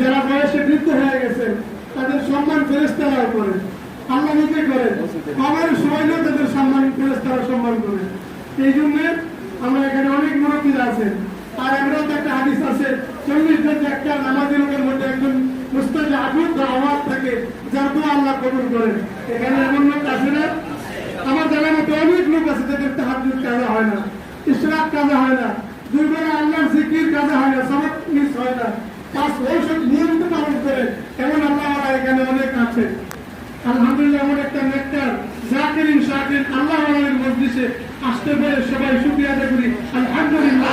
যারা বয়সে বৃদ্ধ হয়ে গেছে, তাদের সম্মান ফেরেস্তারা করে আল্লাহ নিজে করেন। আমার সময়ও তাদের সম্মান ফেরেস্তারা সম্মান করে এই জন্য আমরা এখানে অনেক মুরব্বীরা আছেন আর আমরাও তো একটা হাদিস আছে, চল্লিশ জন একটা নামাজি লোকের মধ্যে একজন মুস্তাজা আবুদ আওয়াজ থাকে, যার তো আল্লাহ কবুল করেন। এখানে এমন লোক আছে না? আমার জানার মতো অনেক লোক আছে যাদের তাহাজুদ কাজা হয় না ইসরাক কাজা হয় না, দুর্বেলা আল্লাহর জিকির কাজা হয় না, সবক মিস হয় না। নিয়মিত পালন করে এমন আল্লাহ এখানে অনেক আছে। আলহামদুলিল্লাহ এমন একটা নেকটার জাকিরিন আল্লাহ আসতে পেরে সবাই আদায় করি। আলহামদুলিল্লাহ।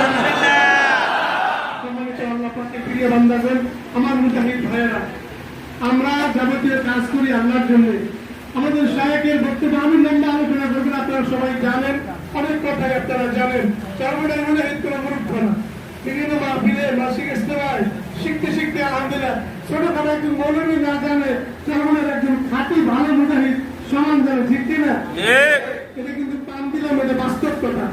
আমার যাবতীয় কাজ করি আল্লাহর জন্য। আমাদের শায়কের বক্তব্য আমি লম্বা আলোচনা করবেন আপনারা সবাই জানেন। অনেক কথাই আপনারা জানেন। চারমানের মুজাহিদ কোনো মূর্খ না। বিভিন্ন মাহফিলে মাসিক ইস্তেমায় শিখতে শিখতে আলহামদুলিল্লাহ। ছোটখাটো একজন মৌলবী না জানে চারমানের একজন খাঁটি ভালো মুজাহিদ সমান জানে ঠিক কিনা? এটা কিন্তু পান দিলাম এটা বাস্তব কথা।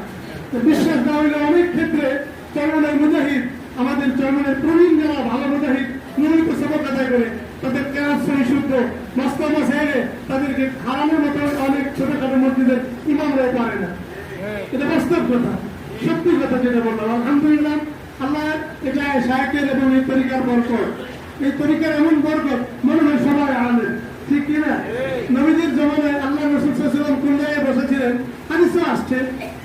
বিশ্বাস না হইলে অনেক ক্ষেত্রে চরমনের মুজাহিদ আমাদের চরমনের প্রবীণ যারা ভালো মুজাহিদ নিয়মিত সবক আদায় করে তাদের কেরাত শুদ্ধ। মাস্টার মাসাইলে তাদেরকে খাওয়ানোর মতো অনেক ছোটখাটো মসজিদের ইমামরাও পারে না। এটা বাস্তব কথা সত্যি কথা যেটা বললাম। আলহামদুলিল্লাহ আল্লাহ এটা শায়কের এবং এই তরিকার বরকত। এই তরিকার এমন বরকত মনে হয় সবাই আনন্দ। ঠিক কিনা নবীজির জমানায় আল্লাহ রসুল সাল্লাম কোন জায়গায় বসেছিলেন। হাদিসও আসছে,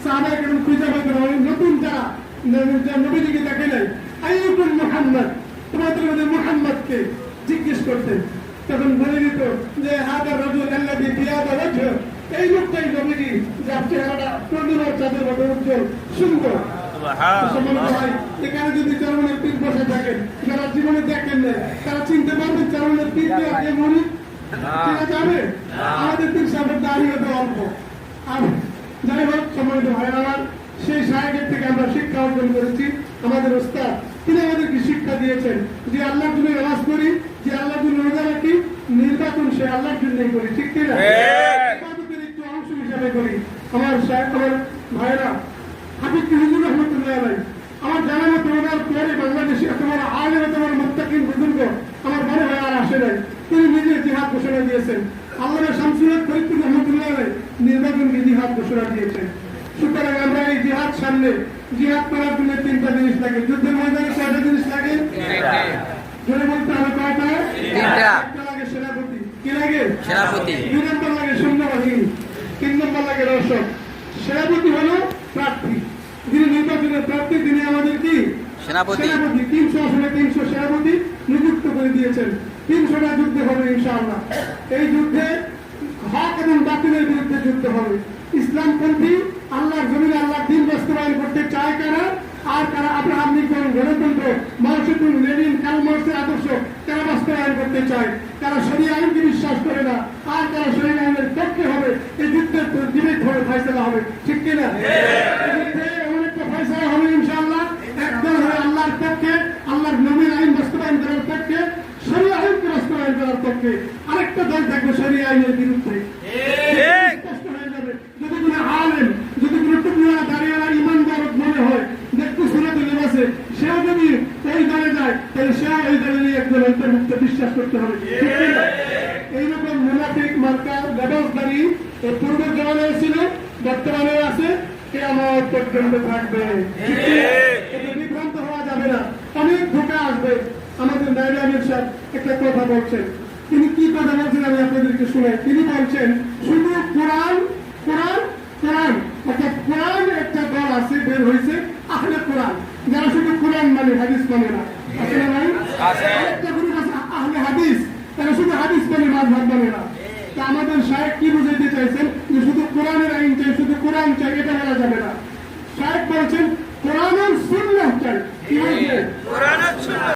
সাহাবায়ে কেমন খুঁজে পাইতেন অনেক নতুন যারা নবী- যারা নবীজিকে দেখে নাই আইয়ুকুল মুহাম্মদ তোমাদের মধ্যে মুহাম্মদকে জিজ্ঞেস করতেন। তখন বলে দিত যে, হাদার রজুল আল্লাযী বিয়াদা ওয়াজহু। এই লোকটাই নবীজি, যার চেহারাটা প্রদীপের চাঁদের মতো উজ্জ্বল, সুন্দর। এখানে যদি চারমনের পীর বসে থাকেন যারা জীবনে দেখেন না। তারা চিনতে পারবেন চারমনের পীর মনি চেনা যাবে আমাদের পীর সাহেবের দাঁড়িয়ে তো অল্প। আর যাই হোক সম্মানিত ভাই আমার সেই সাহেবের থেকে আমরা শিক্ষা অর্জন করেছি আমাদের ওস্তাদ। তিনি আমাদেরকে শিক্ষা দিয়েছেন যে আল্লাহর জন্য নামাজ করি যে আল্লাহর জন্য রোজা রাখি নির্বাচন সে আল্লাহর জন্যই করি ঠিক কিনা? একটু অংশ হিসাবে করি। আমার সাহেব আমার ভাইরা হাবিব হুজুর রহমতুল্লাহ আলাই? আমার জানা মতো ওনার পরে বাংলাদেশে এত বড় আলেম এত বড় মুত্তাকিন বুজুর্গ আমার মনে হয় আর আসে নাই। তিনি নিজে জিহাদ ঘোষণা দিয়েছেন। আল্লাহ শামসুল্লাহ ফরিদপুর রহমতুল্লাহ আলাই নির্বাচনকে জিহাদ ঘোষণা দিয়েছেন। সুতরাং আমরা এই জিহাদ সামনে জিহাদ করার জন্য তিনটা জিনিস লাগে। যুদ্ধের ময়দানে কয়টা জিনিস লাগে? জোরে বলতে হবে কয়টা? একটা লাগে সেনাপতি। কি লাগে? সেনাপতি। দুই নম্বর লাগে সৈন্যবাহিনী। তিন নম্বর লাগে রসদ সেনাপতি হলো প্রার্থী। নির্বাচনের প্রার্থী তিনি আমাদের কি সেনাপতি। সেনাপতি তিনশো আসনে তিনশো সেনাপতি নিযুক্ত করে দিয়েছেন। তিনশোটা যুদ্ধ হবে ইনশাআল্লাহ। এই যুদ্ধে হক এবং বাতিলের বিরুদ্ধে যুদ্ধ হবে। ইসলামপন্থী আল্লাহর জমিনে আল্লাহর দিন বাস্তবায়ন করতে চায় কারা? আর কারা আব্রাহাম লিঙ্কন গণতন্ত্র মার্কসিজম লেনিন কার্ল মার্কসের আদর্শ কারা বাস্তবায়ন করতে চায়? কারা শরীর আইনকে বিশ্বাস করে না? আর কারা শরীর আইনের পক্ষে হবে? এই যুদ্ধের ডিবেট হবে ঠিক কিনা এই যুদ্ধে এমন একটা ফয়সলা হবে ইনশাআল্লাহ একদল হবে আল্লাহর পক্ষে আল্লাহর নবীর আইন বাস্তবায়ন করার পক্ষে শরীর আইনকে করার আরেকটা দল থাকবে শরীর আইনের বিরুদ্ধে। যদি কোনো আলেম যদি কোনো টুকরা দাঁড়িয়ে ইমানদার মনে হয় দেখতে শুনে তো লেবাসে সেও যদি ওই দলে যায় তাহলে সেও ওই দলে নিয়ে একজন অন্তর্ভুক্ত বিশ্বাস করতে হবে? এইরকম মুনাফিক মার্কা ব্যবস্থারি এই পূর্বের জমানায় ছিল বর্তমানে আছে কেমন পর্যন্ত থাকবে। বিভ্রান্ত হওয়া যাবে না। অনেক ধোকা আসবে। আমাদের আমির সাহেব একটা কথা বলছেন। তিনি কি কথা বলছেন আমি আপনাদেরকে শুনে তিনি বলছেন শুধু কোরআন কোরআন কোরআন। অর্থাৎ কোরআন একটা দল আছে বের হয়েছে আহলে কোরআন। যারা শুধু কোরআন মানে হাদিস মানে না। ভাই? একটা গ্রুপ আছে আহলে হাদিস। তারা শুধু হাদিস মানে মাঝহাব মানে না। তা আমাদের সাহেব কি বুঝাইতে চাইছেন? যে শুধু কোরআনের আইন চাই শুধু কোরআন চাই এটা বলা যাবে